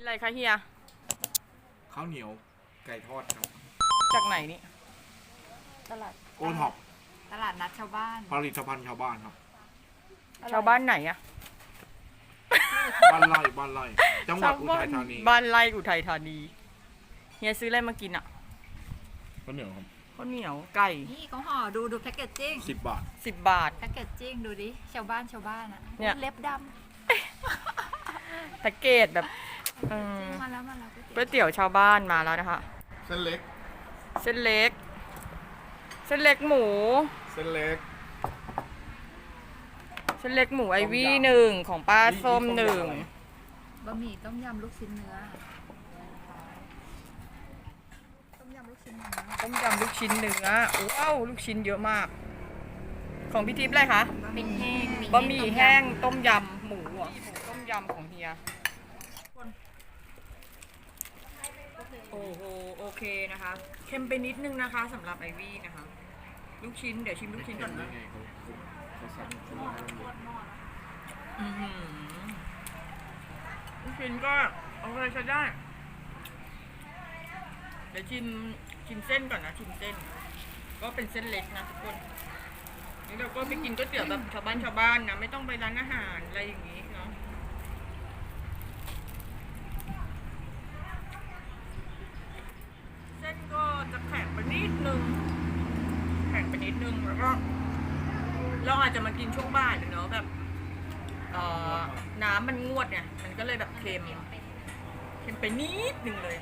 อะไรคะเฮีย ข้าวเหนียวไก่ทอดครับจากไหนนี่ ตลาดโอท็อปตลาดนัดชาวบ้าน ผลิตภัณฑ์ชาวบ้านครับ ชาวบ้านไหนอะบ้านไร่บ้านไร่จังหวัดอุทัยธานีบ้านไร่อุทัยธานี เฮียซื้ออะไรมากินอะข้าวเหนียวครับข้าวเหนียวไก่นี่เขาห่อดูดูแพคเกจจิ้งสิบบาทสิบบาท แพคเกจจิ้งดูดิชาวบ้านชาวบ้านอะเนี่ย เล็บดแพ็กเกจแบบเออำมาแล้วมาแล้วก๋วยเตี๋ยวชาวบ้านมาแล้วนะคะ เส้นเล็ก เส้นเล็ก เส้นเล็กหมู เส้นเล็ก เส้นเล็กหมูไอวี่หนึ่งของป้าส้มหนึ่งบะหมี่ต้มยำลูกชิ้นเนื้อ ต้มยำลูกชิ้นเนื้อต้มยำลูกชิ้นเนื้อว้าวลูกชิ้นเยอะมาก ของพี่ทิพย์อะไรคะบะหมี่แห้งบะหมี่แห้งต้มยำหมูเหรอต้มยำของเฮีย โอ้โหโอเคนะคะเค็มไปนิดนึงนะคะสำหรับไอวี่นะคะ ลูกชิ้นเดี๋ยวชิมลูกชิ้นก่อนนะอื้อหือลูกชิ้นก็โอเคใช้ได้ เดี๋ยวชิมชิมเส้นก่อนนะชิมเส้น ก็เป็นเส้นเล็กนะทุกคนนี่เราก็ไปกินก๋วยเตี๋ยวแบบชาวบ้านชาวบ้านนะไม่ต้องไปร้านอาหารอะไรอย่างนี้เนาะเส้นก็จะแข็งไปนิดนึงแข็งไปนิดนึงแล้วก็ เราอาจจะมากินช่วงบ่ายเนาะแบบเอ่อน้ำมันงวดไงมันก็เลยแบบเค็มเค็มไปนิดนึงเลย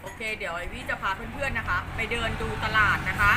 โอเค เดี๋ยวไอวี่จะพาเพื่อนๆนะคะ ไปเดินดูตลาดนะคะ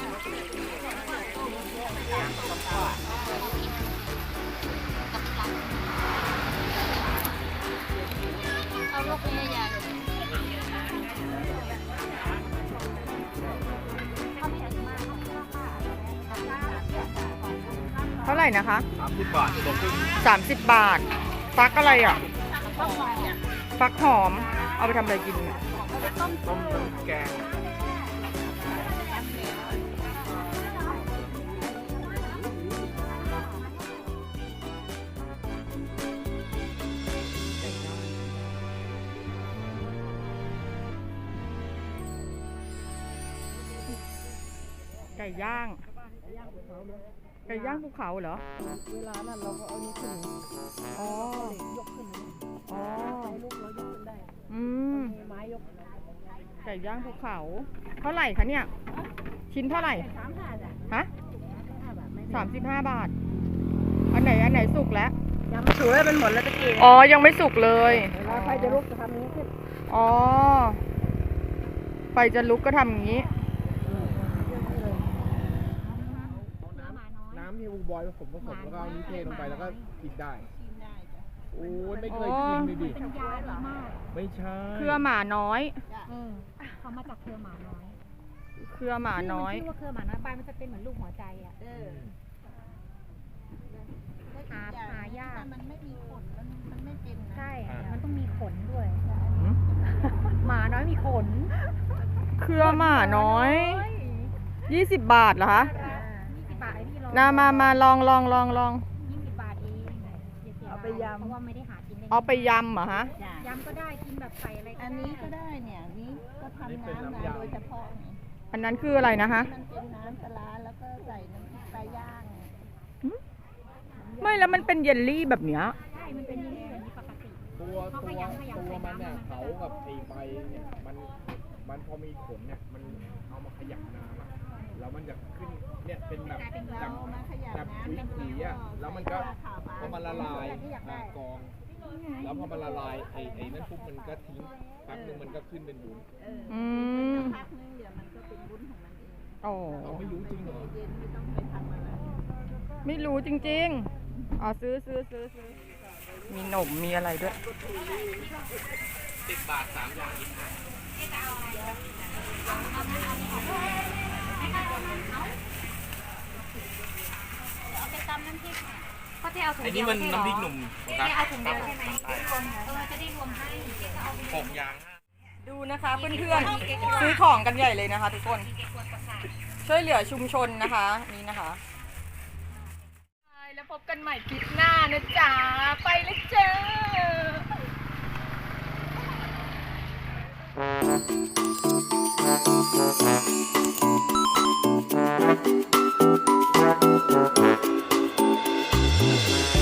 เอาลูกใหญ่เท่าไหร่นะคะ สามสิบบาทตัวครึ่ง30 บาท ฟักอะไรอะฟักหอม เอาไปทำอะไรกินเนี่ย ต้มแกง ไก่ย่างไก่ย่างภูเขาเหรอ เวลานั้นเราก็เอานี้ขึ้นอ๋อยกขึ้นอ๋อใช้ลูกเรายกขึ้นได้ อืมมีไม้ยก ไก่ย่างภูเขา เท่าไหร่คะเนี่ย ชิ้นเท่าไหร่สามห้าจ้ะฮะห้าบาทไม่สามสิบห้าบาท อันไหนอันไหนสุกแล้ว ยังไม่ถือว่าเป็นหมดแล้วตะกี้อ๋อ ยังไม่สุกเลยเวลาใครจะลุกจะทำนี้ขึ้นอ๋อ ไฟจะลุกก็ทำอย่างนี้ น้ำที่อูบอยผสมผสมแล้วก็เอานี้เทลงไปแล้วก็กินได้โอ้ยไม่เคยกินเลยดิ เป็นยาดีมากไม่ใช่เครือหมาน้อย เออเขามาจากเครือหมาน้อยเครือหมาน้อยชื่อว่าเครือหมาน้อยใบมันจะเป็นเหมือนลูกหัวใจอะเออหาหายาก มันไม่มีขนมันมันไม่เป็นนะใช่ มันต้องมีขนด้วย หมหมาน้อยมีขน เครือหมาน้อยยี่สิบบาทเหรอคะ นามามาลองลองลองลองยี่สิบบาทเองเอาไปยำ เพราะว่าไม่ได้หากินได้เอาไปยำเหรอฮะยำก็ได้กินแบบใส่อะไรอันนี้ก็ได้เนี่ยอันนี้ก็ทำน้ำมาโดยเฉพาะนี่อันนั้นคืออะไรนะคะมันเป็นน้ำปลาร้าแล้วก็ใส่น้ำพริกปลาย่างไม่แล้วมันเป็นเยลลี่แบบเนี้ยใช่มันเป็นอยังไงแบบนี้ปกติ ตัวเขาตัวขยำขยำตัวมันเนี่ยใส่น้ำเขากับไอใบเนี่ยมันมันพอมีขนเนี่ยมันเอามาขยำน้ำอะ แล้วมันจะขึ้นเนี่ยเป็นแบบเราจากมาขยับจากน้ำขุยขุยๆอะแล้วมันก็ขาวพอมันละลายที่อยากได้อะกอง แล้วพอมันละลายไอ้ไอ้นั่นปุ๊บมันก็ทิ้งแป๊บนึงมันก็ขึ้นเป็นบุญเอออืมพักนึงเดี๋ยวมันก็เป็นวุ้นของมันเองโอ้เราไม่รู้จริงเหรอเย็นไม่ต้องไปทำอะไรไม่รู้จริงๆอ๋อซื้อซื้อซื้อซื้อมีหนมมีอะไรด้วย สิบบาทสามอย่างยี่สิบเอาไปตำน้ำพริ กค่ะก็จะเอาถุงไอ้เดีนี่ยวมันใช่เหรอน้ำพริกหนุ่มเจ๊เอาถุงเดียวใช่ไหมเออจะได้รวมให้เจ๊ก็เอาไปหกอย่างห้าดูนะคะเพื่อนๆซื้อของกันใหญ่เลยนะคะ ทุกคนช่วยเหลือชุมชนนะคะนี่นะคะ แล้วพบกันใหม่คลิปหน้านะจ๊ะ ไปเลยเจ้า We'll be right back.